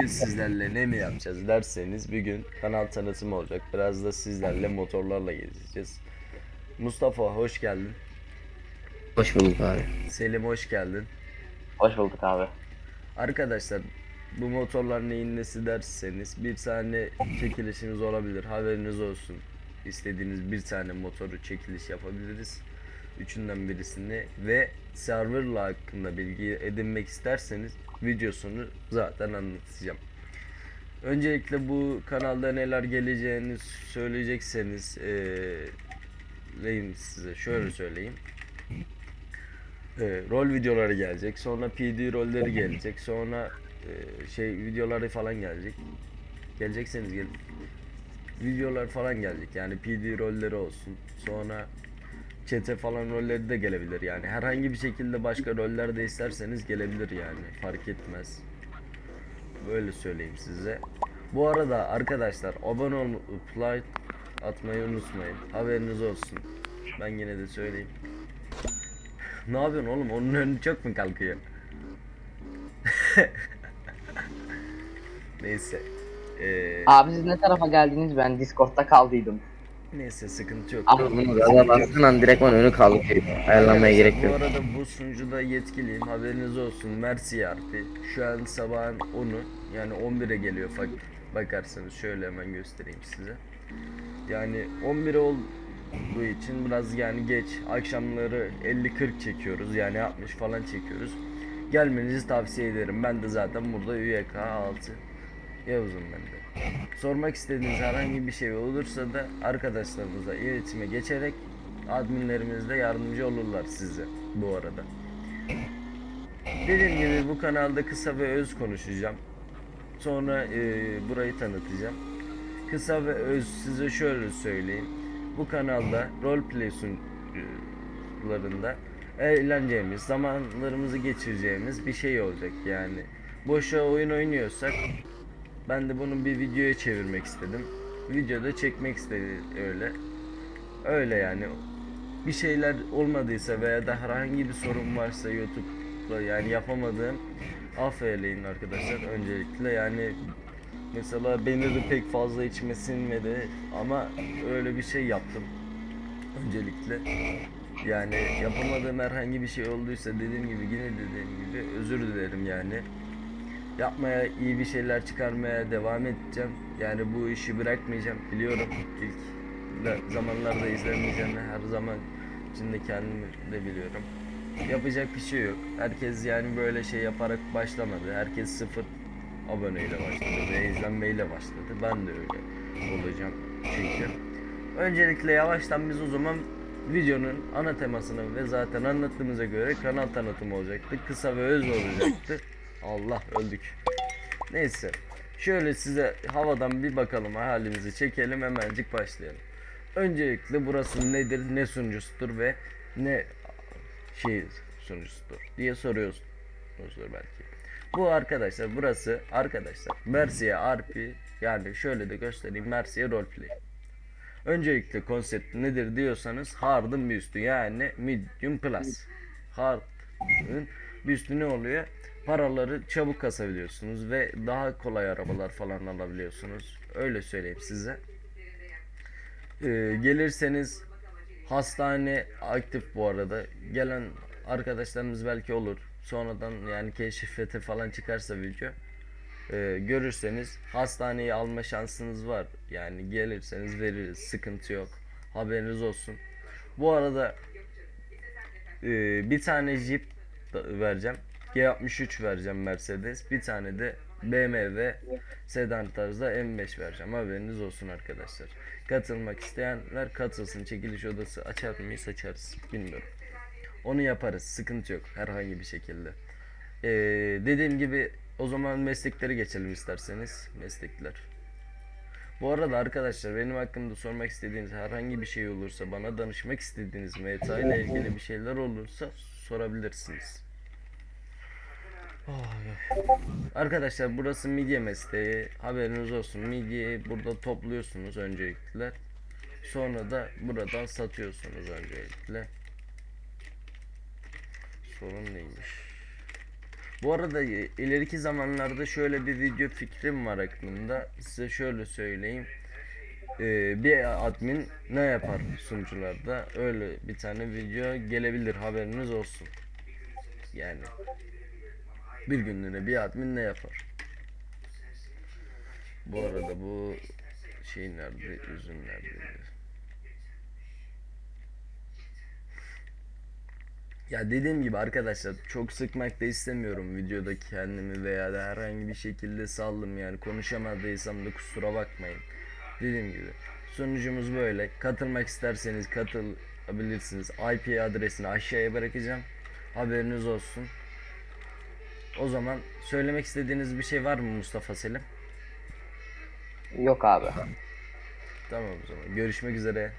bugün sizlerle ne mi yapacağız derseniz bir gün kanal tanıtımı olacak. Biraz da sizlerle motorlarla gezeceğiz. Mustafa hoş geldin. Hoş bulduk abi. Selim hoş geldin. Hoş bulduk abi. Arkadaşlar bu motorlar neyin nesi derseniz bir tane çekilişimiz olabilir haberiniz olsun. İstediğiniz bir tane motoru çekiliş yapabiliriz. Üçünden birisini ve serverla hakkında bilgi edinmek isterseniz videosunu zaten anlatacağım. Öncelikle bu kanalda neler geleceğini söyleyecekseniz neyim size şöyle söyleyeyim. Ee, rol videoları gelecek. Sonra PD rolleri gelecek. Sonra e, şey videoları falan gelecek. Gelecekseniz gelin. Videolar falan gelecek. Yani PD rolleri olsun. Sonra çete falan rolleri de gelebilir yani. Herhangi bir şekilde başka roller de isterseniz gelebilir yani. Fark etmez. Böyle söyleyeyim size. Bu arada arkadaşlar abone olup like atmayı unutmayın. Haberiniz olsun. Ben yine de söyleyeyim. Ne yapıyorsun oğlum? Onun önü çok mu kalkıyor? neyse. Ee, Abi siz ne tarafa geldiniz? Ben Discord'da kaldıydım. Neyse sıkıntı yok. Ama- Bunu gaza bastığın an direktman önü kalkıyor. Ayarlanmaya gerek Bu yok. arada bu sunucuda yetkiliyim. Haberiniz olsun. Merci Arpi. Şu an sabahın 10'u. Yani 11'e geliyor. Bak, bakarsanız şöyle hemen göstereyim size. Yani 11 olduğu için biraz yani geç. Akşamları 50-40 çekiyoruz. Yani 60 falan çekiyoruz. Gelmenizi tavsiye ederim. Ben de zaten burada üyek 6. Yavuz'um ben de. Sormak istediğiniz herhangi bir şey olursa da arkadaşlarımıza iletişime geçerek adminlerimiz de yardımcı olurlar size bu arada. Dediğim gibi bu kanalda kısa ve öz konuşacağım. Sonra e, burayı tanıtacağım. Kısa ve öz size şöyle söyleyeyim. Bu kanalda roleplay sunucularında eğleneceğimiz, zamanlarımızı geçireceğimiz bir şey olacak yani. Boşa oyun oynuyorsak ben de bunu bir videoya çevirmek istedim. Videoda çekmek istedi öyle. Öyle yani. Bir şeyler olmadıysa veya da herhangi bir sorun varsa YouTube'da yani yapamadığım affeyleyin arkadaşlar öncelikle yani mesela beni de pek fazla içime sinmedi ama öyle bir şey yaptım öncelikle yani yapamadığım herhangi bir şey olduysa dediğim gibi yine dediğim gibi özür dilerim yani yapmaya, iyi bir şeyler çıkarmaya devam edeceğim. Yani bu işi bırakmayacağım. Biliyorum ilk la- zamanlarda izlemeyeceğimi her zaman içinde kendimi de biliyorum. Yapacak bir şey yok. Herkes yani böyle şey yaparak başlamadı. Herkes sıfır aboneyle başladı ve izlenmeyle başladı. Ben de öyle olacağım çünkü. Öncelikle yavaştan biz o zaman videonun ana temasını ve zaten anlattığımıza göre kanal tanıtımı olacaktı. Kısa ve öz olacaktı. Allah öldük. Neyse. Şöyle size havadan bir bakalım halimizi çekelim hemencik başlayalım. Öncelikle burası nedir, ne sunucusudur ve ne şey sunucusudur diye soruyorsunuzdur belki. Bu arkadaşlar burası arkadaşlar Mercier RP yani şöyle de göstereyim Mercier Roleplay. Öncelikle konsept nedir diyorsanız hard'ın bir üstü yani medium plus. Hard'ın bir üstü oluyor? Paraları çabuk kasabiliyorsunuz ve daha kolay arabalar falan alabiliyorsunuz. Öyle söyleyeyim size. Ee, gelirseniz hastane aktif bu arada. Gelen arkadaşlarımız belki olur. Sonradan yani keşfete falan çıkarsa video e, görürseniz hastaneyi alma şansınız var. Yani gelirseniz veririz. Sıkıntı yok. Haberiniz olsun. Bu arada e, bir tane Jeep vereceğim. G63 vereceğim Mercedes. Bir tane de BMW sedan tarzda M5 vereceğim. Haberiniz olsun arkadaşlar. Katılmak isteyenler katılsın. Çekiliş odası açar mıyız? Açarız. Bilmiyorum. Onu yaparız. Sıkıntı yok. Herhangi bir şekilde. Ee, dediğim gibi o zaman meslekleri geçelim isterseniz. Meslekler. Bu arada arkadaşlar benim hakkımda sormak istediğiniz herhangi bir şey olursa bana danışmak istediğiniz meta ile ilgili bir şeyler olursa sorabilirsiniz. Arkadaşlar burası midye mesleği. Haberiniz olsun. Midyeyi burada topluyorsunuz öncelikle. Sonra da buradan satıyorsunuz öncelikle. Sorun neymiş? Bu arada ileriki zamanlarda şöyle bir video fikrim var aklımda. Size şöyle söyleyeyim. Ee, bir admin ne yapar sunucularda? Öyle bir tane video gelebilir haberiniz olsun. Yani bir günlüğüne bir admin ne yapar? Bu arada bu şey nerede? Üzüm nerede? Ya dediğim gibi arkadaşlar çok sıkmak da istemiyorum videoda kendimi veya da herhangi bir şekilde saldım yani konuşamadıysam da kusura bakmayın. Dediğim gibi sunucumuz böyle. Katılmak isterseniz katılabilirsiniz. IP adresini aşağıya bırakacağım. Haberiniz olsun. O zaman söylemek istediğiniz bir şey var mı Mustafa Selim? Yok abi. Tamam o zaman. Görüşmek üzere.